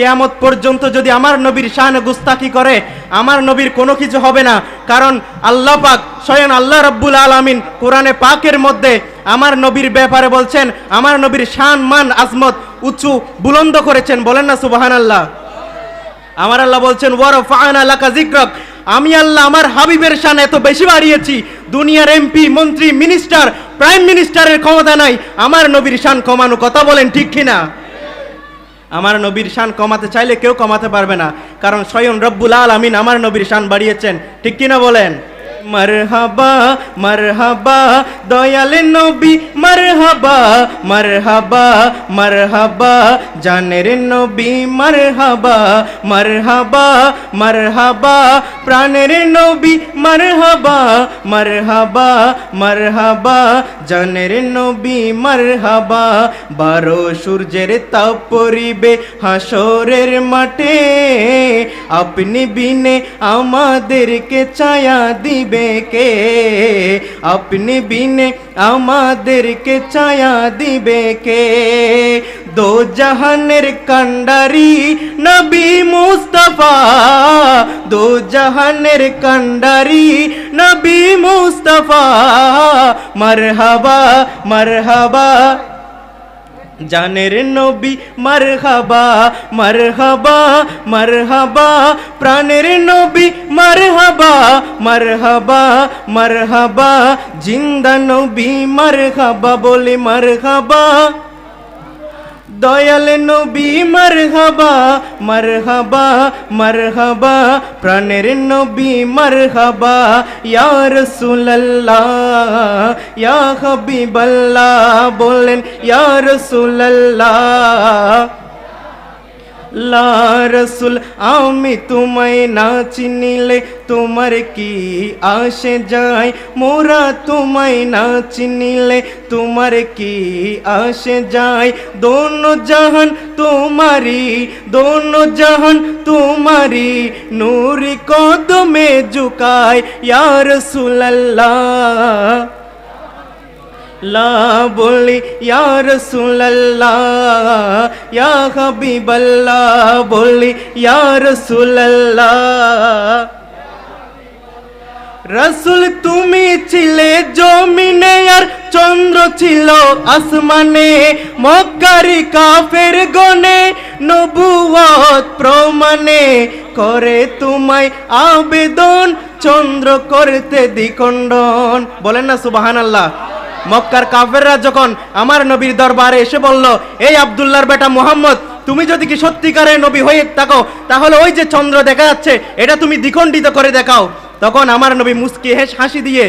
কেয়ামত পর্যন্ত যদি আমার নবীর শান গুস্তাকি করে, আমার নবীর কোনো কিছু হবে না। কারণ আল্লাহ পাক স্বয়ং আল্লাহ রব্বুল আলামিন কোরআনে পাকের মধ্যে আমার নবীর ব্যাপারে বলছেন, আমার নবীর শান, মান, আজমত উঁচু বুলন্দ করেছেন। বলেন না সুবাহান আল্লাহ আমার আল্লাহ বলছেন ওয়ার ফায়না লাকা জিক্রক আমি আল্লাহ আমার হাবিবের শান এত বেশি বাড়িয়েছি। দুনিয়ার এমপি, মন্ত্রী, মিনিস্টার, প্রাইম মিনিস্টারের ক্ষমতা নাই। আমার নবীর শান কমানো কথা বলেন ঠিক কিনা? আমার নবীর শান কমাতে চাইলে কেউ কমাতে পারবে না। কারণ স্বয়ং রব্বুল আল আমিন আমার নবীর শান বাড়িয়েছেন। ঠিক কিনা বলেন? মারহাবা মারহাবা, দয়াল নবী, মারহাবা মারহাবা মারহাবা, জানের নবী, মারহাবা মারহাবা মারহাবা, প্রাণের নবী, মারহাবা মারহাবা মারহাবা, জানের নবী, মারহাবা, বারো সূর্যের তাপ পরিবে হাসরের মাঠে। আপনি বিনে আমাদেরকে ছায়া দিবে। কে আপনি বিনে আমাদেরকে ছায়া দিবে কে দো জাহানের কান্ডারি নবী মুস্তফা দো জাহানের কান্ডারি নবী মুস্তফা। মারহাবা মারহাবা। জানের নবী মারহাবা মারহাবা মারহাবা। প্রাণের নবী মারহাবা মারহাবা মারহাবা। জিন্দা নবী মারহাবা বলে মারহাবা। দয়াল নবী, মারহাবা মারহাবা মারহাবা, প্রাণের নবী, মারহাবা। ইয়া রাসূলুল্লাহ, ইয়া হাবিবাল্লাহ, বলেন, ইয়া রাসূলুল্লাহ। লা রসুল, আমি তোমায় না চিনিলে তোমার কি আসে যায়? মোরা তোমায় না চিনিলে তোমার কি আসে যায়? দোনো জাহান তোমারি দোনো জাহান তোমারি নূরি কদমে ঝুকায় লা বলি ইয়া রাসূলুল্লাহ ইয়া হাবিবাল্লাহ বলি ইয়া রাসূলুল্লাহ রাসূল তুমি ছিলে জমিনে আর চন্দ্র ছিল আসমানে মক্কারি কাফের গনে নবুয়ত প্রমাণে করে তোমায় আবেদন চন্দ্র করতে দ্বিখণ্ডন বলেন না সুবহানাল্লাহ মক্কার কাফেররা যখন আমার নবীর দরবারে এসে বলল, এই আব্দুল্লাহর বেটা মোহাম্মদ, তুমি যদি কি সত্যিকারের নবী হয়ে থাকো, তাহলে ওই যে চন্দ্র দেখা যাচ্ছে, এটা তুমি দ্বিখণ্ডিত করে দেখাও। তখন আমার নবী মুস্কি হেস হাসি দিয়ে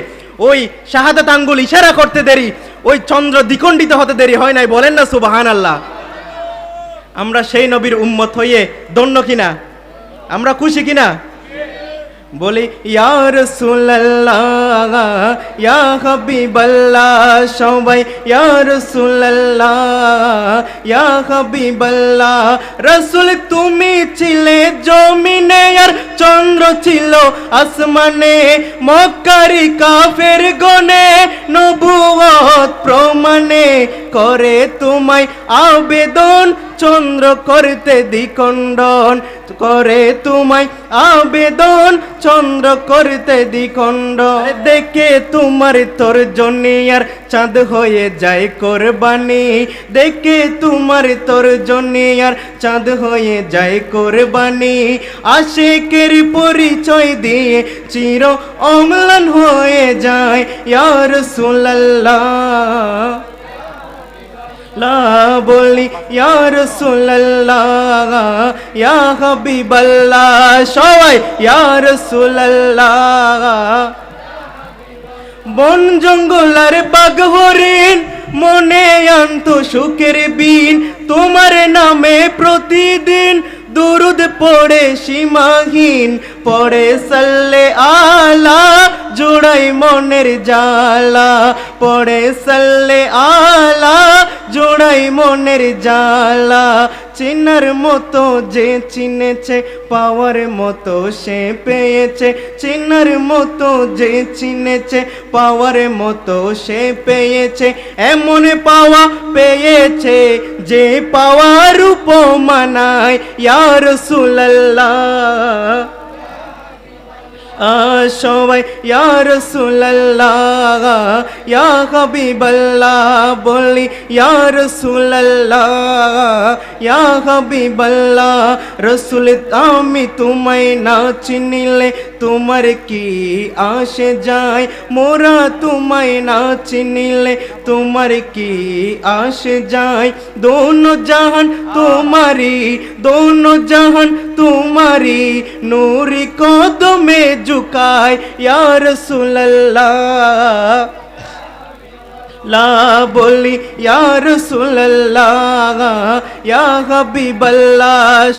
ওই শাহাদাত আঙ্গুল ইশারা করতে দেরি, ওই চন্দ্র দ্বিখণ্ডিত হতে দেরি হয় নাই, বলেন না সুবাহান আল্লাহ আমরা সেই নবীর উম্মত হয়ে দন্য কিনা? আমরা খুশি কিনা? বলি ইয়ার রাসূলুল্লাহ। ইয়া হাবিবাল্লাহ, সবাই ইয়া রাসূলুল্লাহ, ইয়া হাবিবাল্লাহ, রাসূল তুমি ছিলে জমিনে আর চন্দ্র ছিল আসমানে, মক্কারি কাফের গনে নবুয়ত প্রমাণে করে তোমায় আবেদন, চন্দ্র করতে দ্বিখণ্ডন, করে তোমায় আবেদন, চন্দ্র করতে দ্বিখণ্ডন। দেখে তোমার তোর জন্যে আর চাঁদ হয়ে যায় কোরবানি। দেখে তোমার তোর জন্যে আর চাঁদ হয়ে যায় কোরবানি। আশেকের পরিচয় দিয়ে চির অম্লান হয়ে যায় ইয়ার সুল্লাহ বলি, ইয়া রাসূলুল্লাহ, ইয়া হাবিবাল্লাহ। সবাই ইয়ার রাসূলুল্লাহ। বন জঙ্গল আর বাঘ হরিণ মনে আনত সুখের বিন। তোমার নামে প্রতিদিন দুরুদ পড়ে সীমাহীন। পড়ে সাল্লে আলা, জোড়াই মনের জালা পড়ে সাল্লে আলা জোড়াই মনের জালা চিনার মতো যে চিনেছে, পাওয়ার মতো সে পেয়েছে। চিনার মতো যে চিনেছে, পাওয়ার মতো সে পেয়েছে। এমন পাওয়া পেয়েছে যে পাওয়ার উপমানায় ইয়ার সুল্লাহ সবাই ইয়ার রসুল্লাহ ইয়া হবিবল্লাহ বলি ইয়ার রসুল্লাহ ইয়া হাবিবাল্লাহ রসুল আমি তোমায় না চিনিলে তোমার কি আসে যায় মোরা তোমায় না চিনিলে তোমার কি আসে যায় দোনো জাহান তোমারি দোনো জাহান তোমারি নূরি কদমে ঝুকায় ইয়া রাসূলুল্লাহ লা বলি ইয়া রাসূলুল্লাহ ইয়া হাবিবাল্লাহ